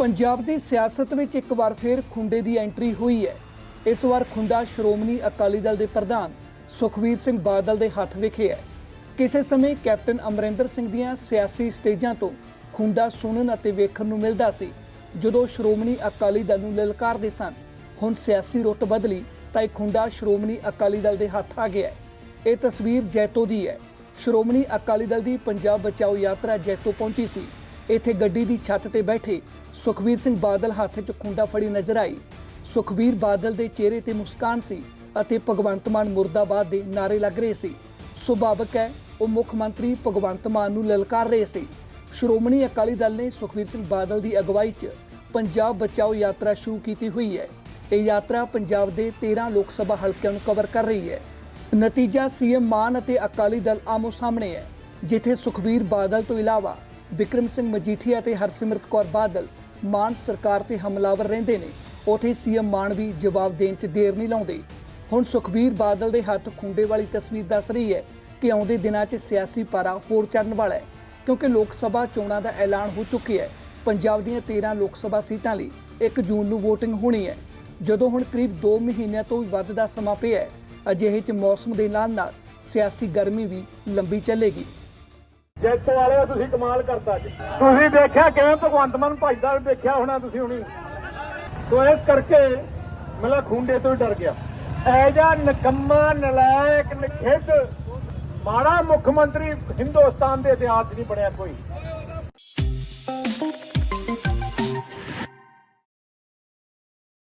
ਪੰਜਾਬ ਦੀ ਸਿਆਸਤ ਵਿੱਚ ਇੱਕ ਵਾਰ ਫੇਰ ਖੁੰਡੇ ਦੀ ਐਂਟਰੀ ਹੋਈ ਹੈ। ਇਸ ਵਾਰ ਖੁੰਡਾ ਸ਼੍ਰੋਮਣੀ ਅਕਾਲੀ ਦਲ ਦੇ ਪ੍ਰਧਾਨ ਸੁਖਵੀਰ ਸਿੰਘ ਬਾਦਲ ਦੇ ਹੱਥ ਵਿਖੇ ਹੈ। ਕਿਸੇ ਸਮੇਂ ਕੈਪਟਨ ਅਮਰਿੰਦਰ ਸਿੰਘ ਦੀਆਂ ਸਿਆਸੀ ਸਟੇਜਾਂ ਤੋਂ ਖੁੰਡਾ ਸੁਣਨ ਅਤੇ ਵੇਖਣ ਨੂੰ ਮਿਲਦਾ ਸੀ। ਜਦੋਂ ਸ਼੍ਰੋਮਣੀ ਅਕਾਲੀ ਦਲ ਨੂੰ ਲਲਕਾਰਦੇ ਸਨ, ਹੁਣ ਸਿਆਸੀ ਰੁੱਤ ਬਦਲੀ ਤਾਂ ਇਹ ਖੁੰਡਾ ਸ਼੍ਰੋਮਣੀ ਅਕਾਲੀ ਦਲ ਦੇ ਹੱਥ ਆ ਗਿਆ ਹੈ। ਇਹ ਤਸਵੀਰ ਜੈਤੋ ਦੀ ਹੈ। ਸ਼੍ਰੋਮਣੀ ਅਕਾਲੀ ਦਲ ਦੀ ਪੰਜਾਬ ਬਚਾਓ ਯਾਤਰਾ ਜੈਤੋ ਪਹੁੰਚੀ ਸੀ। ਇੱਥੇ ਗੱਡੀ ਦੀ ਛੱਤ ਤੇ ਬੈਠੇ ਸੁਖਵੀਰ ਸਿੰਘ ਬਾਦਲ ਹੱਥ 'ਚ ਖੁੰਡਾ ਫੜੀ ਨਜ਼ਰ ਆਈ। ਸੁਖਵੀਰ ਬਾਦਲ ਦੇ ਚਿਹਰੇ ਤੇ ਮੁਸਕਾਨ ਸੀ ਅਤੇ ਭਗਵੰਤ ਮਾਨ ਮੁਰਦਾਬਾਦ ਦੇ ਨਾਰੇ ਲੱਗ ਰਹੇ ਸੀ। ਸੁਭਾਵਕ ਹੈ, ਉਹ ਮੁੱਖ ਮੰਤਰੀ ਭਗਵੰਤ ਮਾਨ ਨੂੰ ਲਲਕਾਰ ਰਹੇ ਸੀ। ਸ਼੍ਰੋਮਣੀ ਅਕਾਲੀ ਦਲ ਨੇ ਸੁਖਵੀਰ ਸਿੰਘ ਬਾਦਲ ਦੀ ਅਗਵਾਈ 'ਚ ਪੰਜਾਬ ਬਚਾਓ ਯਾਤਰਾ ਸ਼ੁਰੂ ਕੀਤੀ ਹੋਈ ਹੈ। ਇਹ ਯਾਤਰਾ ਪੰਜਾਬ ਦੇ 13 ਲੋਕ ਸਭਾ ਹਲਕਿਆਂ ਨੂੰ ਕਵਰ ਕਰ ਰਹੀ ਹੈ। ਨਤੀਜਾ ਸੀਐਮ ਮਾਨ ਅਤੇ ਅਕਾਲੀ ਦਲ ਆਮੋ ਸਾਹਮਣੇ ਹੈ, ਜਿੱਥੇ ਸੁਖਬੀਰ ਬਾਦਲ ਤੋਂ ਇਲਾਵਾ ਵਿਕਰਮ ਸਿੰਘ ਮਜੀਠੀਆ ਤੇ ਹਰਸਿਮਰਤ ਕੌਰ ਬਾਦਲ ਮਾਨ ਸਰਕਾਰ ਤੇ ਹਮਲਾਵਰ ਰਹਿੰਦੇ ਨੇ। ਉਥੇ ਸੀਐਮ ਮਾਨ ਵੀ ਜਵਾਬ ਦੇਣ 'ਚ ਦੇਰ ਨਹੀਂ ਲਾਉਂਦੇ। ਹੁਣ ਸੁਖਬੀਰ ਬਾਦਲ ਦੇ ਹੱਥ ਖੁੰਡੇ ਵਾਲੀ ਤਸਵੀਰ ਦੱਸ ਰਹੀ ਹੈ ਕਿ ਆਉਂਦੇ ਦਿਨਾਂ 'ਚ ਸਿਆਸੀ ਪਾਰਾ ਹੋਰ ਚੜਨ ਵਾਲਾ ਹੈ, ਕਿਉਂਕਿ ਲੋਕ ਸਭਾ ਚੋਣਾਂ ਦਾ ਐਲਾਨ ਹੋ ਚੁੱਕਿਆ ਹੈ। ਪੰਜਾਬ ਦੀਆਂ 13 ਲੋਕ ਸਭਾ ਸੀਟਾਂ ਲਈ 1 ਜੂਨ ਨੂੰ VOTING ਹੋਣੀ ਹੈ। ਜਦੋਂ ਹੁਣ ਕਰੀਬ 2 ਮਹੀਨਿਆਂ ਤੋਂ ਵੀ ਵੱਧ ਦਾ ਸਮਾਂ ਪਿਆ ਹੈ, ਅਜਿਹੇ 'ਚ ਮੌਸਮ ਦੇ ਨਾਲ ਨਾਲ ਸਿਆਸੀ ਗਰਮੀ ਵੀ ਲੰਬੀ ਚੱਲੇਗੀ। ਜੈਤੋ ਵਾਲਿਆ ਤੁਸੀਂ ਕਮਾਲ ਕਰਤਾ ਜੀ ਤੁਸੀਂ ਦੇਖਿਆ ਕਿਵੇਂ ਭਗਵੰਤ ਮਾਨ ਭਜਦਾ ਦੇਖਿਆ ਹੋਣਾ ਤੁਸੀਂ ਹੁਣੀ? ਤੋ ਇਸ ਕਰਕੇ ਮੇਰਾ ਖੁੰਡੇ ਤੋਂ ਹੀ ਡਰ ਗਿਆ। ਐ ਜਾ ਨਕੰਮਾ, ਨਲਾਇਕ, ਨਖਿੱਧ, ਮਾੜਾ ਮੁੱਖ ਮੰਤਰੀ ਹਿੰਦੁਸਤਾਨ ਦੇ ਇਤਿਹਾਸ ਨਹੀਂ ਬਣਿਆ ਕੋਈ।